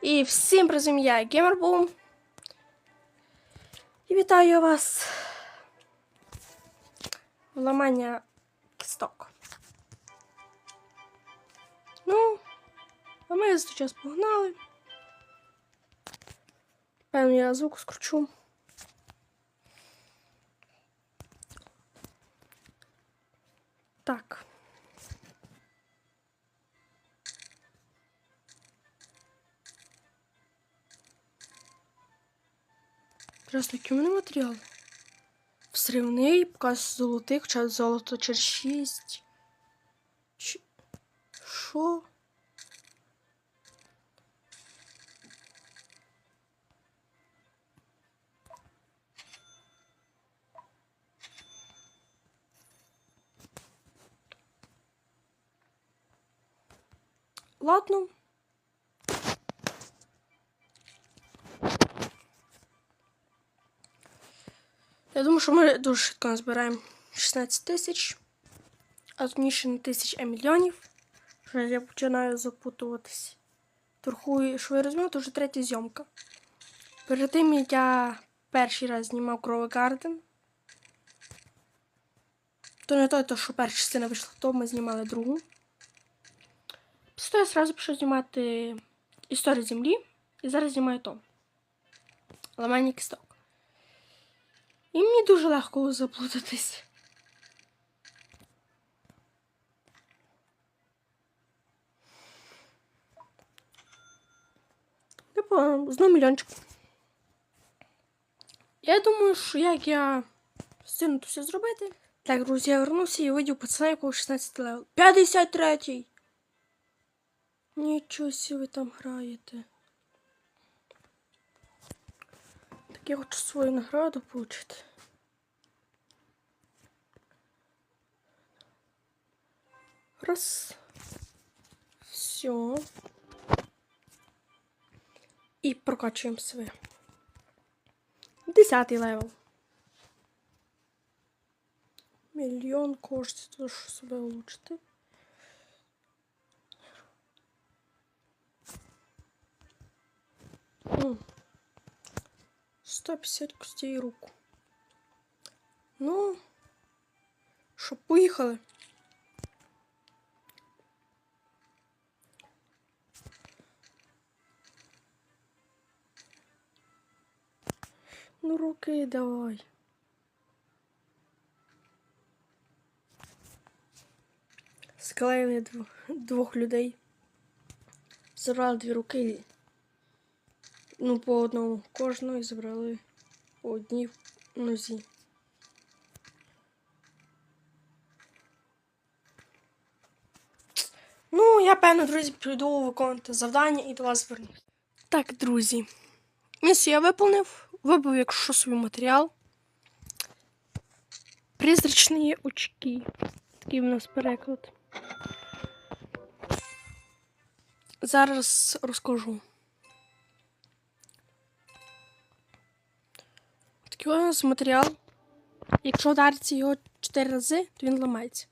І всім призум я Геймербум. І вітаю вас в ламання кісток. Ну, а ми зараз погнали. Певно, я звук скручу. Так. Який у мене матеріал? Всривний, показ золотих, час золото через 6. Ч... Що? Ладно. Я думаю, що ми дуже швидко назбираємо 16 тисяч, а точніше не тисяч, а мільйонів. Що я починаю запутуватись. Торгую, що ви розумієте, вже третя зйомка. Перед тим я перший раз знімав Кровий Гарден. То не той, то, що перша частина вийшла, то ми знімали другу. Після я одразу пішов знімати історію землі. І зараз знімаю то. Ламання кісток. І мені дуже легко заплутатись. Знову мільйончик. Я думаю, що як я встигну то все зробити. Так, друзі, я вернувся і видів пацана, якого 16 левел. 53-й! Нічого ви там граєте. Я хочу свою награду получити. Раз. Все. І прокачуємо себе. Десятий левел. Мільйон коштів, то себе улучшити. М. 150 костей руку. Ну, що, поїхали. Ну, руки давай. Склеїли дв- двох людей. Забрали дві руки. Ну, по одному кожного і забрали по одній нозі. Ну, я певно, друзі, піду виконувати завдання і до вас звернусь. Так, друзі. Місію я виповнив. Вибив, якщо собі матеріал. Призрачні очки. Такий в нас переклад. Зараз розкажу. Такий ось матеріал. Якщо вдариться його 4 рази, то він ламається.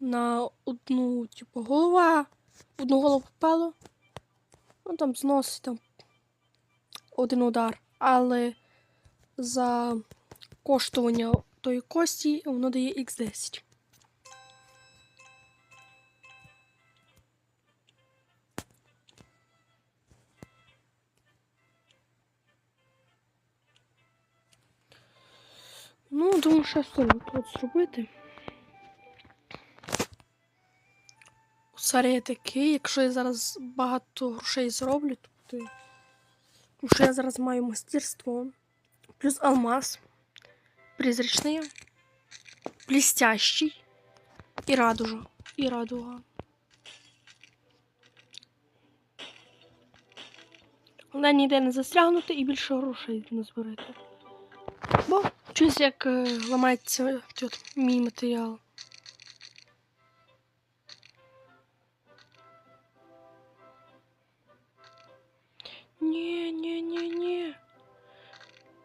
На одну, типу, голова, в одну голову попало. Ну там зносить там один удар. Але за коштування тої кості воно дає Х10. Ну, думаю, що я тут зробити. Сарі я такий, якщо я зараз багато грошей зроблю, то тому що я зараз маю мастерство, плюс алмаз, призрачний, блістящий і радужа. І радуга. Головне ніде не застрягнути і більше грошей не зберете. Чусь як е, ламається тут мій матеріал. Ні, ні, ні, ні.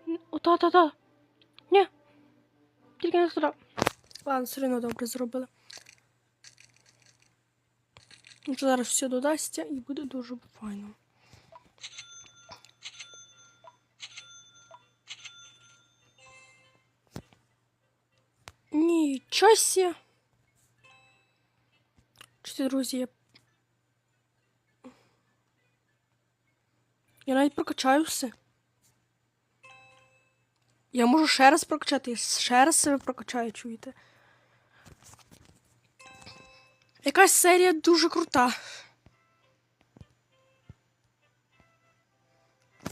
Н- О, та, та, та. Ні. Тільки не туди. Ладно, все одно добре зробили. Зараз все додасться і буде дуже файно. Нічого сі. Чи друзі, я... Я навіть прокачаю все. Я можу ще раз прокачати, ще раз себе прокачаю, чуєте? Якась серія дуже крута.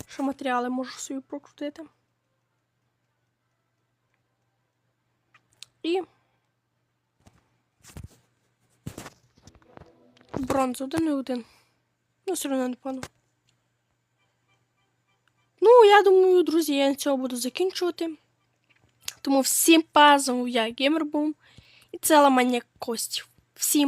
Що матеріали можу собі прокрутити. І бронзу один і один. Ну, все одно непогано. Ну, я думаю, друзі, я на цього буду закінчувати. Тому всім пазом я Геймербум. І це ламання костів. Всім